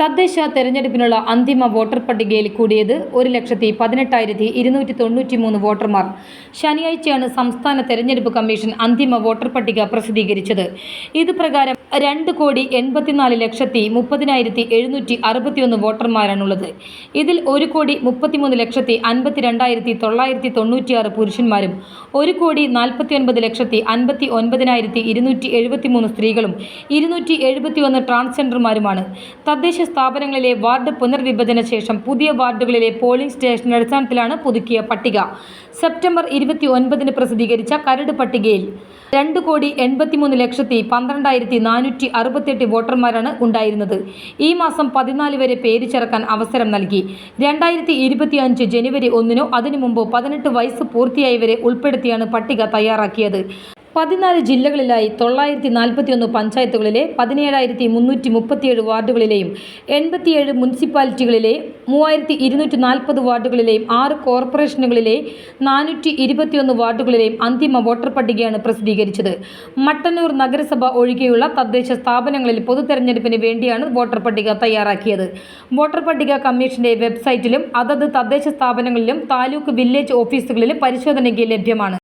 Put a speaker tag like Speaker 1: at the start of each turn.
Speaker 1: തദ്ദേശ തെരഞ്ഞെടുപ്പിനുള്ള അന്തിമ വോട്ടർ പട്ടികയിൽ കൂടിയത് ഒരു ലക്ഷത്തി പതിനെട്ടായിരത്തി ഇരുന്നൂറ്റി തൊണ്ണൂറ്റി മൂന്ന് വോട്ടർമാർ. ശനിയാഴ്ചയാണ് സംസ്ഥാന തെരഞ്ഞെടുപ്പ് കമ്മീഷൻ അന്തിമ വോട്ടർ പട്ടിക പ്രസിദ്ധീകരിച്ചത്. ഇത് പ്രകാരം രണ്ട് കോടി എൺപത്തിനാല് ലക്ഷത്തി മുപ്പതിനായിരത്തി എഴുന്നൂറ്റി അറുപത്തിയൊന്ന് വോട്ടർമാരാണുള്ളത്. ഇതിൽ ഒരു കോടി മുപ്പത്തിമൂന്ന് ലക്ഷത്തി അൻപത്തി രണ്ടായിരത്തി തൊള്ളായിരത്തി തൊണ്ണൂറ്റിയാറ് പുരുഷന്മാരും ഒരു കോടി നാൽപ്പത്തി ഒൻപത് ലക്ഷത്തി അൻപത്തി ഒൻപതിനായിരത്തി ഇരുന്നൂറ്റി എഴുപത്തിമൂന്ന് സ്ത്രീകളും ഇരുന്നൂറ്റി എഴുപത്തിയൊന്ന് ട്രാൻസ്ജെൻഡർമാരുമാണ്. തദ്ദേശ സ്ഥാപനങ്ങളിലെ വാർഡ് പുനർവിഭജന ശേഷം പുതിയ വാർഡുകളിലെ പോളിംഗ് സ്റ്റേഷൻ അടിസ്ഥാനത്തിലാണ് പുതുക്കിയ പട്ടിക. സെപ്റ്റംബർ ഇരുപത്തി ഒൻപതിന് പ്രസിദ്ധീകരിച്ച കരട് പട്ടികയിൽ രണ്ട് കോടി എൺപത്തിമൂന്ന് ലക്ഷത്തി പന്ത്രണ്ടായിരത്തി നാനൂറ്റി അറുപത്തെട്ട് വോട്ടർമാരാണ് ഉണ്ടായിരുന്നത്. ഈ മാസം പതിനാല് വരെ പേര് ചേർക്കാൻ അവസരം നൽകി. രണ്ടായിരത്തി ഇരുപത്തി അഞ്ച് ജനുവരി ഒന്നിനോ അതിനു മുമ്പോ പതിനെട്ട് വയസ്സ് പൂർത്തിയായവരെ ഉൾപ്പെടുത്തിയാണ് പട്ടിക തയ്യാറാക്കിയത്. പതിനാല് ജില്ലകളിലായി തൊള്ളായിരത്തി നാൽപ്പത്തിയൊന്ന് പഞ്ചായത്തുകളിലെ പതിനേഴായിരത്തി മുന്നൂറ്റി മുപ്പത്തിയേഴ് വാർഡുകളിലെയും എൺപത്തിയേഴ് മുനിസിപ്പാലിറ്റികളിലെ മൂവായിരത്തി ഇരുന്നൂറ്റി നാൽപ്പത് വാർഡുകളിലെയും ആറ് കോർപ്പറേഷനുകളിലെ നാനൂറ്റി ഇരുപത്തിയൊന്ന് വാർഡുകളിലെയും അന്തിമ വോട്ടർ പട്ടികയാണ് പ്രസിദ്ധീകരിച്ചത്. മട്ടന്നൂർ നഗരസഭ ഒഴികെയുള്ള തദ്ദേശ സ്ഥാപനങ്ങളിൽ പൊതു തെരഞ്ഞെടുപ്പിന് വേണ്ടിയാണ് വോട്ടർ പട്ടിക തയ്യാറാക്കിയത്. വോട്ടർ പട്ടിക കമ്മീഷന്റെ വെബ്സൈറ്റിലും അതത് തദ്ദേശ സ്ഥാപനങ്ങളിലും താലൂക്ക് വില്ലേജ് ഓഫീസുകളിലും പരിശോധനയ്ക്ക് ലഭ്യമാണ്.